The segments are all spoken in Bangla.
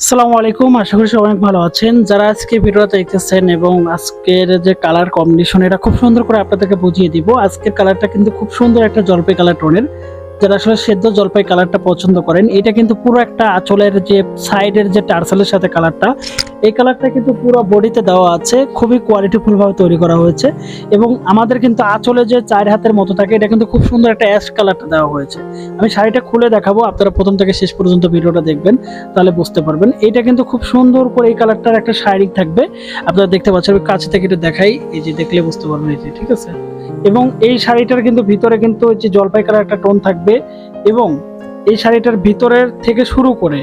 আসসালামু আলাইকুম, আশা করি সবাই অনেক ভালো আছেন। যারা আজকে ভিডিওটা দেখতেছেন এবং আজকের যে কালার কম্বিনেশন এটা খুব সুন্দর করে আপনাদেরকে বুঝিয়ে দিব। আজকের কালারটা কিন্তু খুব সুন্দর একটা জলপাই কালার টোনের যারা আসলে সেদ্ধ জলপাই কালারটা পছন্দ করেন, এটা কিন্তু পুরো একটা আঁচলের যে সাইডের যে টার্সেলের সাথে কালারটা এই কালারটা কিন্তু পুরো বডিতে দেওয়া আছে, খুবই কোয়ালিটিফুল ভাবে তৈরি করা হয়েছে এবং আমাদের কিন্তু আঁচলে যে চার হাতের মতো থাকে, এটা কিন্তু খুব সুন্দর একটা অ্যাশ কালারটা দেওয়া হয়েছে। আমি শাড়িটা খুলে দেখাবো, আপনারা প্রথম থেকে শেষ পর্যন্ত ভিডিওটা দেখবেন, তাহলে বুঝতে পারবেন। এইটা কিন্তু খুব সুন্দর করে এই কালারটার একটা শাড়ি থাকবে। আপনারা দেখতে পাচ্ছেন কাছে থেকে একটু দেখাই, এই যে দেখলে বুঝতে পারবেন, এই যে, ঠিক আছে? এবং এই শাড়িটার কিন্তু ভিতরে কিন্তু যে জলপাই কালার একটা টোন থাকবে এবং এই শাড়িটার ভিতরের থেকে শুরু করে,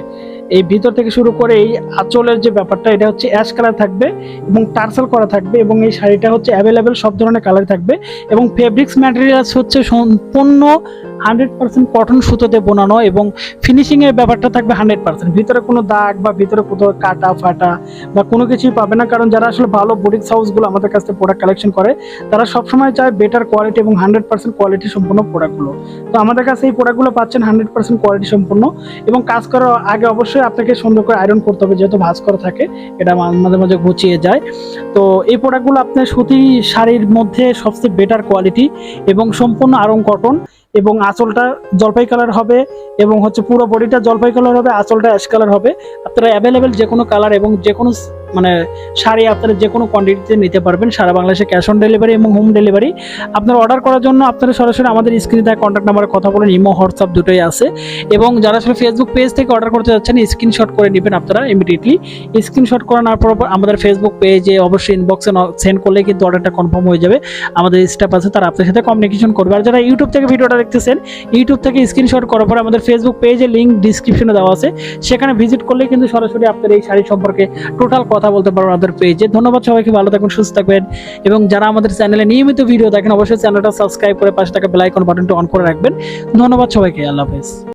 এই ভিতর থেকে শুরু করে এই আঁচলের যে ব্যাপারটা, এটা হচ্ছে অ্যাশ কালার থাকবে এবং টার্সেল করা থাকবে এবং এই শাড়িটা হচ্ছে অ্যাভেলেবেল সব ধরনের কালার থাকবে এবং ফেব্রিক্স ম্যাটেরিয়ালস হচ্ছে সম্পূর্ণ হান্ড্রেড পার্সেন্ট কটন সুতোতে বোনানো এবং ফিনিশিংয়ের ব্যাপারটা থাকবে হান্ড্রেড পার্সেন্ট। ভিতরে কোনো দাগ বা ভিতরে কোথাও কাটা, ফাটা বা কোনো কিছুই পাবে না, কারণ যারা আসলে ভালো বুটিক্স হাউসগুলো আমাদের কাছ থেকে প্রোডাক্ট কালেকশন করে, তারা সবসময় চায় বেটার কোয়ালিটি এবং হান্ড্রেড পার্সেন্ট কোয়ালিটি সম্পূর্ণ প্রোডাক্টগুলো তো আমাদের কাছে এই প্রোডাক্টগুলো পাচ্ছেন হান্ড্রেড পার্সেন্ট কোয়ালিটি সম্পূর্ণ এবং কাজ করার আগে অবশ্যই আপনাকে সুন্দর করে আয়রন করতে হবে, যেহেতু ভাঁজ করা থাকে, এটা মাঝে মাঝে গুছিয়ে যায়। তো এই প্রোডাক্টগুলো আপনার সুতি শাড়ির মধ্যে সবচেয়ে বেটার কোয়ালিটি এবং সম্পূর্ণ আরং কটন এবং আঁচলটা জলপাই কালার হবে এবং হচ্ছে পুরো বডিটা জলপাই কালার হবে, আঁচলটা অ্যাশ কালার হবে। আপনারা অ্যাভেলেবেল যে কোনো কালার এবং যে কোনো মানে শাড়ি আপনারা যে কোনো কোয়ান্টিটিতে নিতে পারবেন। সারা বাংলাদেশে ক্যাশ অন ডেলিভারি এবং হোম ডেলিভারি আপনারা অর্ডার করার জন্য আপনারা সরাসরি আমাদের স্ক্রিনে দেওয়া কন্ট্যাক্ট নাম্বারে কথা বলেন, ইমো, হোয়াটসঅ্যাপ দুটোই আছে। এবং যারা আসলে ফেসবুক পেজ থেকে অর্ডার করতে যাচ্ছেন স্ক্রিনশট করে নেবেন আপনারা ইমিডিয়েটলি স্ক্রিনশট করানোর পর আমাদের ফেসবুক পেজে অবশ্যই ইনবক্সে সেন্ড করলে কিন্তু অর্ডারটা কনফার্ম হয়ে যাবে। আমাদের স্টাফ আছে, তারা আপনার সাথে কমিউনিকেশন করবে। আর যারা ইউটিউব থেকে ভিডিওটা দেখতেছেন ইউটিউব থেকে স্ক্রিনশট করার পর আমাদের ফেসবুক পেজে লিঙ্ক ডিসক্রিপশনে দেওয়া আছে। সেখানে ভিজিট করলে কিন্তু সরাসরি আপনার এই শাড়ি সম্পর্কে টোটাল কথা বলতে পারো আমাদের পেজে ধন্যবাদ সবাইকে, ভালো থাকুন, সুস্থ থাকবেন। এবং যারা আমাদের চ্যানেলে নিয়মিত ভিডিও দেখেন, অবশ্যই চ্যানেলটা সাবস্ক্রাইব করে পাশে থাকা বেলাইকন বাটনটা অন করে রাখবেন। ধন্যবাদ সবাইকে, আল্লাহ হাফেজ।